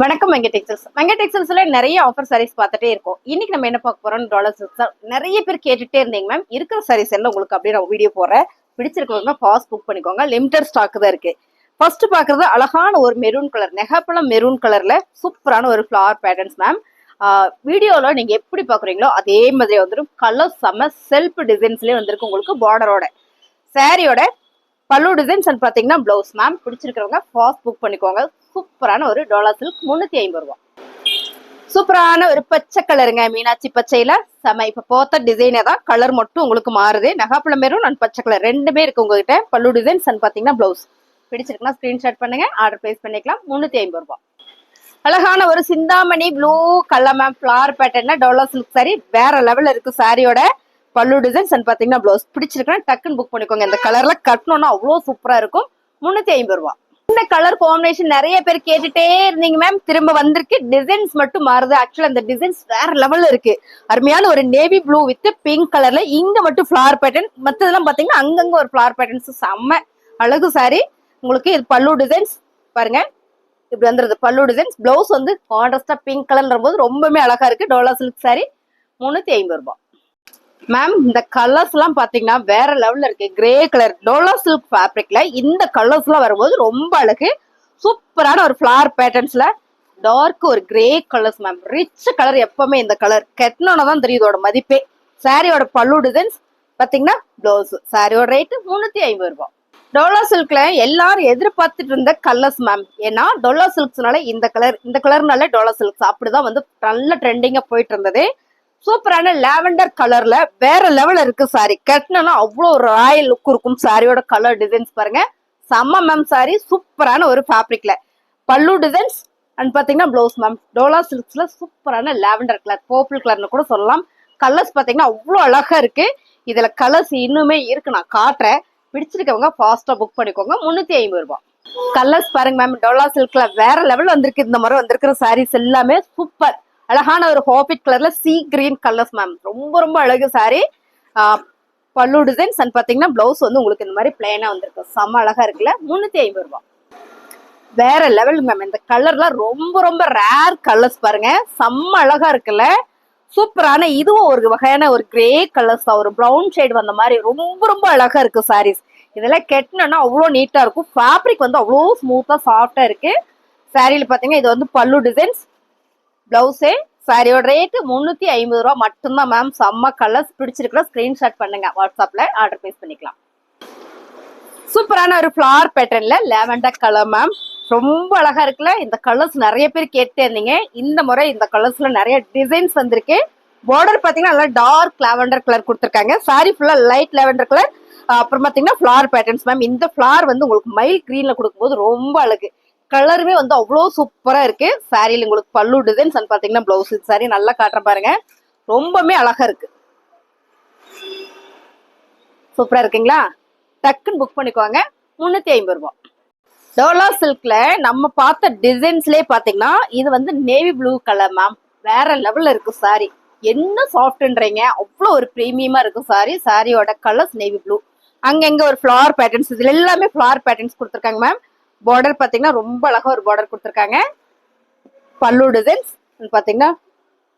வணக்கம் வெங்க டெக்ஸ்டைல்ஸ் வெங்க டெக்ஸ்டைல்ஸ்ல நிறைய ஆஃபர் சாரீஸ் பார்த்துட்டே இருக்கோம். இன்னைக்கு நம்ம என்ன பார்க்க போறோம் டாலர்ஸ் நிறைய பேர் கேட்டுட்டே இருந்தீங்க மேம் இருக்கிற சாரீஸ் எல்லாம் உங்களுக்கு அப்படியே நான் வீடியோ போடுறேன். பிடிச்சிருக்கவங்க ஃபாஸ்ட் புக் பண்ணிக்கோங்க. லிமிடெட் ஸ்டாக் தான் இருக்கு. ஃபர்ஸ்ட் பாக்குறது அழகான ஒரு மெரூன் கலர் நெகப்பழம் மெரூன் கலர்ல சூப்பரான ஒரு ஃபிளவர் பேட்டர்ன்ஸ் மேம் வீடியோல நீங்க எப்படி பாக்குறீங்களோ அதே மாதிரி வந்துடும் கலர் செம்ம செல்ஃப் டிசைன்ஸ்லயே வந்திருக்கு உங்களுக்கு பார்டரோட சாரியோட பல்லு டிசைன்ஸ் அண்ட் பார்த்தீங்கன்னா ப்ளவுஸ் மேம் பிடிச்சிருக்கிறவங்க ஃபாஸ்ட் புக் பண்ணிக்கோங்க. சூப்பரான ஒரு டாலர் சில்க் முந்நூற்றி ஐம்பது ரூபா. சூப்பரான ஒரு பச்சை கலருங்க மீனாட்சி பச்சையில. செம இப்ப போத்த டிசைனே தான் கலர் மட்டும் உங்களுக்கு மாறுது. நகாப்பழம் மெரூன் பச்சை கலர் ரெண்டுமே இருக்கு உங்ககிட்ட. பல்லு டிசைன்ஸ் அண்ட் பார்த்தீங்கன்னா ப்ளவுஸ் பிடிச்சிருக்குன்னா ஸ்கிரீன்ஷாட் பண்ணுங்க. ஆர்டர் பிளேஸ் பண்ணிக்கலாம். முந்நூற்றி ஐம்பது ரூபா. அழகான ஒரு Chintamani blue colour ma'am flower பேட்டர்னா டாலர் சில்க் சாரி வேற லெவலில் இருக்கு சாரியோட பல்லு டிசைன்ஸ் அண்ட் பாத்தீங்கன்னா ப்ளவுஸ் பிடிச்சிருக்குன்னா டக்குன்னு புக் பண்ணிக்கோங்க. இந்த கலர்ல கட்டணும்னா அவ்வளோ சூப்பரா இருக்கும். முன்னூத்தி ஐம்பது ரூபா. இந்த கலர் காம்பினேஷன் நிறைய பேர் கேட்டுட்டே இருந்தீங்க மேம் திரும்ப வந்திருக்கு. டிசைன்ஸ் மட்டும் மாறுது. ஆக்சுவலா அந்த டிசைன்ஸ் வேற லெவல்ல இருக்கு. அருமையான ஒரு நேவி ப்ளூ வித் பிங்க் கலர்ல இங்க மட்டும் ஃபிளார் பேட்டர்ன் மத்ததெல்லாம் பாத்தீங்கன்னா அங்கங்க ஒரு ஃபிளார் பேட்டர்ன்ஸ் செம்ம அழகு சாரி உங்களுக்கு இது பல்லு டிசைன்ஸ் பாருங்க. இப்படி வந்துருது. பல்லு டிசைன்ஸ் பிளவுஸ் வந்து கான்ட்ராஸ்டா பிங்க் கலர்ன்ற போது ரொம்பவே அழகா இருக்கு. டோலா சில்க் சாரி முன்னூத்தி ஐம்பது ரூபாய் மேம் இந்த கலர்ஸ் எல்லாம் பாத்தீங்கன்னா வேற லெவல்ல இருக்கு. கிரே கலர் டோலா சில்க் ஃபேப்ரிக்ல இந்த கலர்ஸ் எல்லாம் வரும்போது ரொம்ப அழகு. சூப்பரான ஒரு ஃபிளார் பேட்டர்ன்ஸ்ல டார்க் ஒரு grey colours ma'am rich colour எப்பவுமே இந்த கலர் கெட்டினோன்னதான் தான் தெரியும் இதோட மதிப்பே. சாரியோட பல்லு டிசைன்ஸ் பாத்தீங்கன்னா பிளவுஸ் சாரியோட ரேட்டு முன்னூத்தி ஐம்பது ரூபாய். டொலா சில்க்ல எல்லாரும் எதிர்பார்த்துட்டு இருந்த கலர்ஸ் மேம் ஏன்னா டோலா சில்க்ஸ்னால இந்த கலர் இந்த கலர்னால டோலா சில்க்ஸ் அப்படிதான் வந்து நல்ல ட்ரெண்டிங்கா போயிட்டு இருந்தது. சூப்பரான லாவெண்டர் கலர்ல வேற லெவல் இருக்கு சாரி கட்டினா அவ்வளோ ஒரு ராயல் லுக் இருக்கும் சாரியோட கலர் டிசைன்ஸ் பாருங்க. செம்ம மேம் சாரி சூப்பரான ஒரு ஃபேப்ரிக்ல பல்லு டிசைன்ஸ் அண்ட் பாத்தீங்கன்னா ப்ளவுஸ் மேம் டோலா சில்க்ஸ்ல சூப்பரான லாவெண்டர் கலர் பர்பிள் கலர்னு கூட சொல்லலாம். கலர்ஸ் பாத்தீங்கன்னா அவ்வளோ அழகா இருக்கு. இதுல கலர்ஸ் இன்னுமே இருக்கு. நான் காட்டுறேன். பிடிச்சிருக்கவங்க ஃபாஸ்டா புக் பண்ணிக்கோங்க. முன்னூத்தி ஐம்பது ரூபாய். கலர்ஸ் பாருங்க மேம் டோலா சில்க்ல வேற லெவல் வந்திருக்கு. இந்த மாதிரி வந்திருக்கிற சாரீஸ் எல்லாமே சூப்பர். அழகான ஒரு ஹாபிட் கலர்ல சி கிரீன் கலர்ஸ் மேம் ரொம்ப ரொம்ப அழகு சாரி பல்லு டிசைன்ஸ் அண்ட் பார்த்தீங்கன்னா பிளவுஸ் வந்து உங்களுக்கு இந்த மாதிரி பிளைனா வந்திருக்கு. செம்ம அழகா இருக்குல்ல? முன்னூத்தி ஐம்பது ரூபா. வேற லெவல் மேம் இந்த கலர்லாம் ரொம்ப ரொம்ப ரேர் கலர்ஸ் பாருங்க. செம்ம அழகா இருக்குல்ல? சூப்பரான இதுவும் ஒரு வகையான ஒரு கிரே கலர்ஸ் தான். ஒரு ப்ரௌன் ஷேட் வந்த மாதிரி ரொம்ப ரொம்ப அழகா இருக்கு சாரீஸ் இதெல்லாம் கெட்டினோன்னா அவ்வளோ நீட்டா இருக்கும். ஃபேப்ரிக் வந்து அவ்வளோ ஸ்மூத்தா சாஃப்டா இருக்கு. சாரியில் பார்த்தீங்கன்னா இது வந்து பல்லு டிசைன்ஸ் பிளவுஸே சாரியோட ரேட்டு முந்நூற்றி ஐம்பது ரூபா மட்டும்தான் மேம் செம்ம கலர்ஸ் பிடிச்சிருக்கிற ஸ்க்ரீன்ஷாட் பண்ணுங்க. வாட்ஸ்அப்பில் ஆர்டர் ப்ளேஸ் பண்ணிக்கலாம். சூப்பரான ஒரு ஃப்ளவர் பேட்டர்னில் லெவண்டர் கலர் மேம் ரொம்ப அழகா இருக்குல்ல? இந்த கலர்ஸ் நிறைய பேர் கேட்டே இருந்தீங்க. இந்த முறை இந்த கலர்ஸ்ல நிறைய டிசைன்ஸ் வந்திருக்கு. பார்டர் பார்த்தீங்கன்னா நல்லா டார்க் லாவெண்டர் கலர் கொடுத்துருக்காங்க. சாரி ஃபுல்லாக லைட் லாவெண்டர் கலர் அப்புறம் பார்த்தீங்கன்னா ஃப்ளார் பேட்டர்ன்ஸ் மேம் இந்த ஃப்ளார் வந்து உங்களுக்கு மைல் க்ரீனில் கொடுக்கும்போது ரொம்ப அழகு. கலருமே வந்து அவ்வளோ சூப்பராக இருக்கு. சாரியில் உங்களுக்கு பல்லு டிசைன்ஸ் அண்ட் பார்த்தீங்கன்னா ப்ளவுஸ் சாரி நல்லா காட்டுறேன் பாருங்க. ரொம்பவுமே அழகா இருக்கு. சூப்பராக இருக்குங்களா? டக்குன்னு புக் பண்ணிக்கோங்க. முந்நூற்றி ஐம்பது ரூபா டோலா சில்க்ல நம்ம பார்த்த டிசைன்ஸ்லேயே பார்த்தீங்கன்னா இது வந்து நேவி ப்ளூ கலர் மேம் வேற லெவலில் இருக்கு சாரி என்ன சாஃப்ட்ன்றீங்க அவ்வளோ ஒரு ப்ரீமியமாக இருக்கும் சாரி சாரியோட கலர்ஸ் நேவி ப்ளூ அங்கங்கே ஒரு ஃப்ளவர் பேட்டர்ன்ஸ் இதில் எல்லாமே ஃப்ளவர் பேட்டர்ன்ஸ் கொடுத்துருக்காங்க மேம் பார்டர் பார்த்தீங்கன்னா ரொம்ப அழகா ஒரு பார்டர் கொடுத்துருக்காங்க. பல்லு டிசைன்ஸ் பார்த்தீங்கன்னா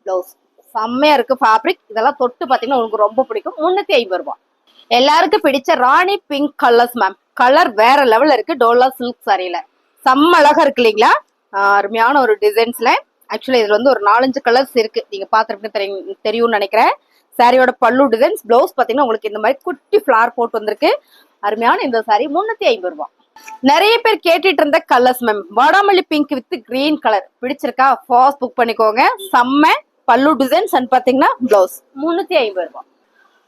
பிளவுஸ் செம்மையா இருக்கு ஃபேப்ரிக் இதெல்லாம் தொட்டு பார்த்தீங்கன்னா உங்களுக்கு ரொம்ப பிடிக்கும். முன்னூத்தி ஐம்பது ரூபாய் எல்லாருக்கும் பிடிச்ச Rani pink colours ma'am colour வேற லெவல்ல இருக்கு. டோலா சில்க் சாரியில செம்ம அழகா இருக்கு இல்லைங்களா? அருமையான ஒரு டிசைன்ஸ்ல ஆக்சுவலி இதுல வந்து ஒரு நாலஞ்சு கலர்ஸ் இருக்கு. நீங்க பாத்துட்டு தெரியும் தெரியும்னு நினைக்கிறேன். சாரியோட பல்லு டிசைன்ஸ் பிளவுஸ் பாத்தீங்கன்னா உங்களுக்கு இந்த மாதிரி குட்டி ஃபிளார் போட்டு வந்திருக்கு. அருமையான இந்த சாரி முன்னூத்தி ஐம்பது ரூபாய் நிறைய பேர் கேட்டுட்டு இருந்த கலர்ஸ் மேம் வாடாமல்லி பிங்க் வித் கிரீன் கலர் பிடிச்சிருக்கா? ஃபாஸ்ட் புக் பண்ணிக்கோங்க. செம்ம பல்லு டிசைன்ஸ் அண்ட் பாத்தீங்கன்னா பிளவுஸ் முன்னூத்தி ஐம்பது ரூபாய்.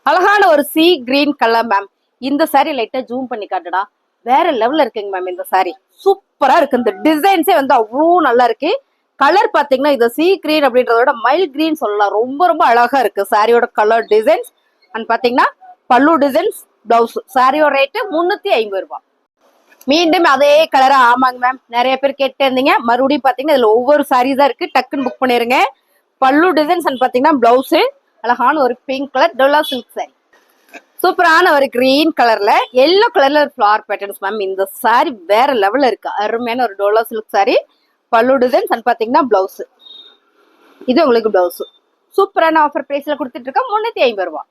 அழகான ஒரு சி கிரீன் கலர் மேம் இந்த சாரி லைட்டா ஜூம் பண்ணி காட்டுடா. வேற லெவல்ல இருக்குங்க மேம் இந்த சாரி சூப்பரா இருக்கு. இந்த டிசைன்ஸே வந்து அவ்வளோ நல்லா இருக்கு. கலர் பாத்தீங்கன்னா இது சி கிரீன் அப்படின்றத விட மைல் கிரீன் சொல்லலாம். ரொம்ப ரொம்ப அழகா இருக்கு சாரியோட கலர் டிசைன்ஸ் அண்ட் பாத்தீங்கன்னா பல்லு டிசைன்ஸ் பிளவுஸ் சாரியோட ரேட்டு முன்னூத்தி ஐம்பது ரூபாய். மீண்டும் அதே கலரா ஆமாங்க மேம் நிறைய பேர் கேட்டு இருந்தீங்க. மறுபடியும் பாத்தீங்கன்னா இதுல ஒவ்வொரு சாரீஸா இருக்கு. டக்குன்னு புக் பண்ணிருங்க. பல்லு டிசைன்ஸ் பாத்தீங்கன்னா பிளவுஸ் அழகான ஒரு pink colour Dola silk sari சூப்பரான ஒரு கிரீன் கலர்ல எல்லோ கலர்ல ஒரு ஃபிளவர் பேட்டர்ன்ஸ் மேம் இந்த சாரி வேற லெவல்ல இருக்கு. அருமையான ஒரு டோலா சில்க் சாரி பல்லு டிசைன்ஸ் அண்ட் பாத்தீங்கன்னா பிளவுஸ் இது உங்களுக்கு பிளவுஸ் சூப்பரான ஆஃபர் பிரைஸ்ல கொடுத்துட்டு இருக்கோம். முன்னூத்தி ஐம்பது ரூபா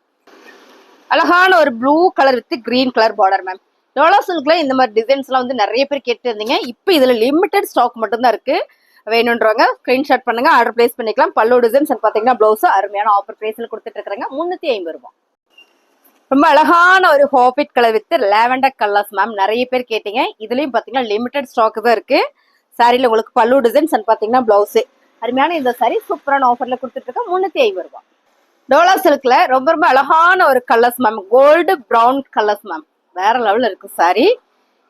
அழகான ஒரு blue colour with green colour border ma'am Dola சில்க்ல இந்த மாதிரி டிசைன்ஸ்லாம் வந்து நிறைய பேர் கேட்டுருந்தீங்க. இப்போ இதில் லிமிட்டட் ஸ்டாக் மட்டும்தான் இருக்குது வேணுன்றவங்க ஸ்க்ரீன்ஷாட் பண்ணுங்க ஆர்டர் பிளேஸ் பண்ணிக்கலாம். பல்லு டிசைன்ஸ் பார்த்தீங்கன்னா ப்ளவுஸ் அருமையான ஆஃபர் பிரைஸ்ல கொடுத்துட்டு இருக்காங்க. முன்னூத்தி ஐம்பது ரூபா ரொம்ப அழகான ஒரு half white colour with lavender colours ma'am நிறைய பேர் கேட்டீங்க. இதுலயும் பார்த்தீங்கன்னா லிமிடெட் ஸ்டாக் தான் இருக்கு. சாரியில் உங்களுக்கு பல்லு டிசைன்ஸ் அண்ட் பார்த்தீங்கன்னா ப்ளவுஸு அருமையான இந்த சாரி சூப்பரான ஆஃபரில் கொடுத்துட்டு இருக்கேன் ஐம்பது ரூபா டோலா சில்க்ல ரொம்ப ரொம்ப அழகான ஒரு colours ma'am gold brown colours ma'am வேற லெவல்ல இருக்கு சாரி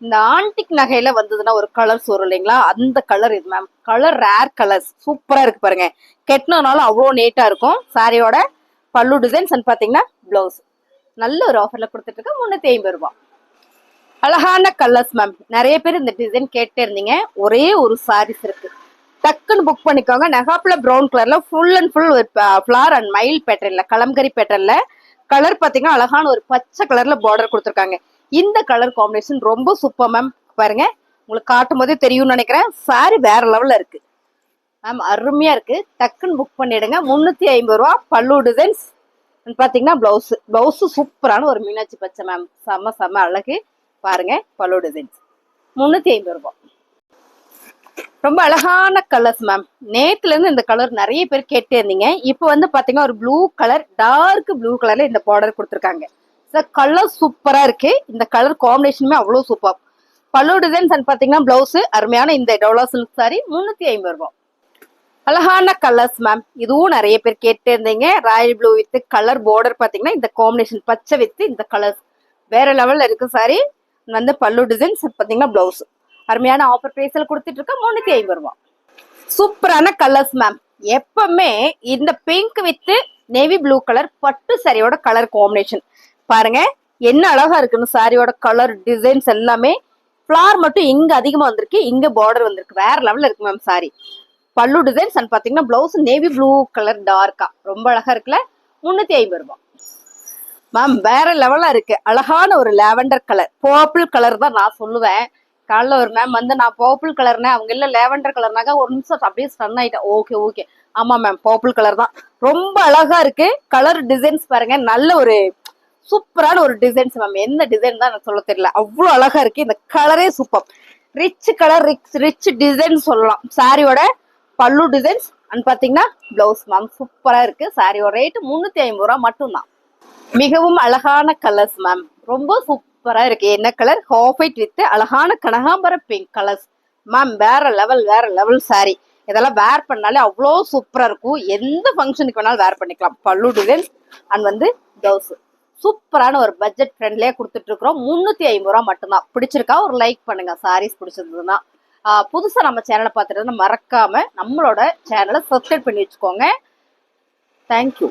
இந்த ஆன்டிக் நகையில வந்ததுன்னா ஒரு கலர்ஸ் வரும் இல்லைங்களா? அந்த கலர் இது மேம் கலர் ரேர் கலர்ஸ் சூப்பரா இருக்கு பாருங்க. கெட்டினாலும் அவ்வளோ நீட்டாக இருக்கும். சாரியோட பல்லு டிசைன்ஸ் அண்ட் பாத்தீங்கன்னா பிளவுஸ் நல்ல ஒரு ஆஃபர்ல கொடுத்துட்டு இருக்கேன் முன்னூத்தி ஐம்பது ரூபாய். அழகான கலர்ஸ் மேம் நிறைய பேர் இந்த டிசைன் கேட்டே இருந்தீங்க. ஒரே ஒரு சாரீஸ் இருக்கு. டக்குன்னு புக் பண்ணிக்கோங்க. நெகாப்ல ப்ரௌன் கலர்ல ஃபுல் அண்ட் ஃபுல் ஒரு ஃபிளார் அண்ட் மயில் பேட்டர்ல கலம்கரி பேட்டர்ல கலர் பாத்தீங்கன்னா அழகான ஒரு பச்சை கலர்ல பார்டர் கொடுத்துருக்காங்க. இந்த கலர் காம்பினேஷன் ரொம்ப சூப்பர் மேம் பாருங்க உங்களுக்கு காட்டும் போதே தெரியும்னு நினைக்கிறேன். சாரி வேற லெவல்ல இருக்கு. மேம் அருமையா இருக்கு. டக்குன்னு புக் பண்ணிடுங்க. முன்னூத்தி ஐம்பது ரூபா பல்லு டிசைன்ஸ் பாத்தீங்கன்னா பிளவுஸ் பிளவுஸ் சூப்பரான ஒரு மீனாட்சி பச்சை மேம் செம்ம செம்ம அழகு. பாருங்க பல்லு டிசைன்ஸ் முன்னூத்தி ஐம்பது ரூபா. ரொம்ப அழகான கலர்ஸ் மேம் நேத்துல இருந்து இந்த கலர் நிறைய பேர் கேட்டே இருந்தீங்க இப்போ வந்து பாத்தீங்கன்னா ஒரு ப்ளூ கலர் டார்க் ப்ளூ கலர்ல இந்த பார்டர் கொடுத்துருக்காங்க. சார் கலர் சூப்பரா இருக்கு. இந்த கலர் காம்பினேஷனுமே அவ்வளோ சூப்பர் பல்லு டிசைன்ஸ் அண்ட் பார்த்தீங்கன்னா பிளவுஸ் அருமையான இந்த டவுலா சில்க் சாரி முந்நூற்றி ஐம்பது ரூபா அழகான கலர்ஸ் மேம் இதுவும் நிறைய பேர் கேட்டே இருந்தீங்க. Royal blue with colour border பார்த்தீங்கன்னா இந்த காம்பினேஷன் பச்சை வித் இந்த கலர்ஸ் வேற லெவலில் இருக்கு சாரி வந்து பல்லு டிசைன்ஸ் பார்த்தீங்கன்னா பிளவுஸ் அருமையான ஆஃபர் பிரைஸ்ல கொடுத்துட்டு இருக்க முந்நூற்றி ஐம்பது ரூபா சூப்பரான கலர்ஸ் மேம் எப்பவுமே இந்த pink with navy blue colour பட்டு சாரியோட கலர் காம்பினேஷன் பாருங்க என்ன அழகா இருக்குன்னு சாரியோட கலர் டிசைன்ஸ் எல்லாமே ஃபிளார் மட்டும் இங்க அதிகமா வந்திருக்கு இங்க பார்டர் வந்திருக்கு. வேற லெவல்ல இருக்கு மேம் சாரி பல்லு டிசைன்ஸ் அண்ட் பாத்தீங்கன்னா பிளவுஸ் நேவி ப்ளூ கலர் டார்க்கா ரொம்ப அழகா இருக்குல்ல? முன்னூத்தி ஐம்பது ரூபாய். மேம் வேற லெவலா இருக்கு. அழகான ஒரு லேவண்டர் கலர் பர்பிள் கலர் தான் நான் சொல்லுவேன். காலைல ஒரு மேம் வந்து நான் பர்பிள் கலர்னே அவங்க இல்லை லேவண்டர் கலர்னாக்கா ஒரு நிமிஷம் அப்படியே ஸ்டன் ஆயிட்டேன். ஓகே ஓகே ஆமா மேம் பர்பிள் கலர் தான். ரொம்ப அழகா இருக்கு. கலர் டிசைன்ஸ் பாருங்க நல்ல ஒரு சூப்பரான ஒரு டிசைன்ஸ் மேம் எந்த டிசைன் தான் எனக்கு சொல்ல தெரியல. அவ்வளோ அழகா இருக்கு. இந்த கலரே super rich colour rich rich design சொல்லலாம். சாரியோட பல்லு டிசைன்ஸ் அண்ட் பாத்தீங்கன்னா பிளவுஸ் மேம் சூப்பரா இருக்கு. சாரியோட ரேட்டு முந்நூற்றி ஐம்பது ரூபா மட்டும்தான். மிகவும் அழகான கலர்ஸ் மேம் ரொம்ப சூப்பரா இருக்கு. என்ன கலர் ஹாஃபைட் வித் அழகான கனகாம்பர பிங்க் கலர்ஸ் மேம் வேற லெவல் வேற லெவல் சாரி இதெல்லாம் வேர் பண்ணாலே அவ்வளோ சூப்பராக இருக்கும். எந்த ஃபங்க்ஷனுக்கு வேணாலும் வேர் பண்ணிக்கலாம். பல்லு டிசைன்ஸ் அண்ட் வந்து பிளவுஸ் சூப்பரான ஒரு பட்ஜெட் ஃப்ரெண்ட்லேயே கொடுத்துட்டு இருக்கிறோம் ஐம்பது ரூபா மட்டும்தான். பிடிச்சிருக்கா? ஒரு லைக் பண்ணுங்க. சாரீஸ் பிடிச்சிருந்ததுன்னா. ஆஹ் புதுசா நம்ம சேனலை பார்த்துட்டு மறக்காம நம்மளோட சேனலை சப்ஸ்கிரைப் பண்ணி வச்சுக்கோங்க. தேங்க்யூ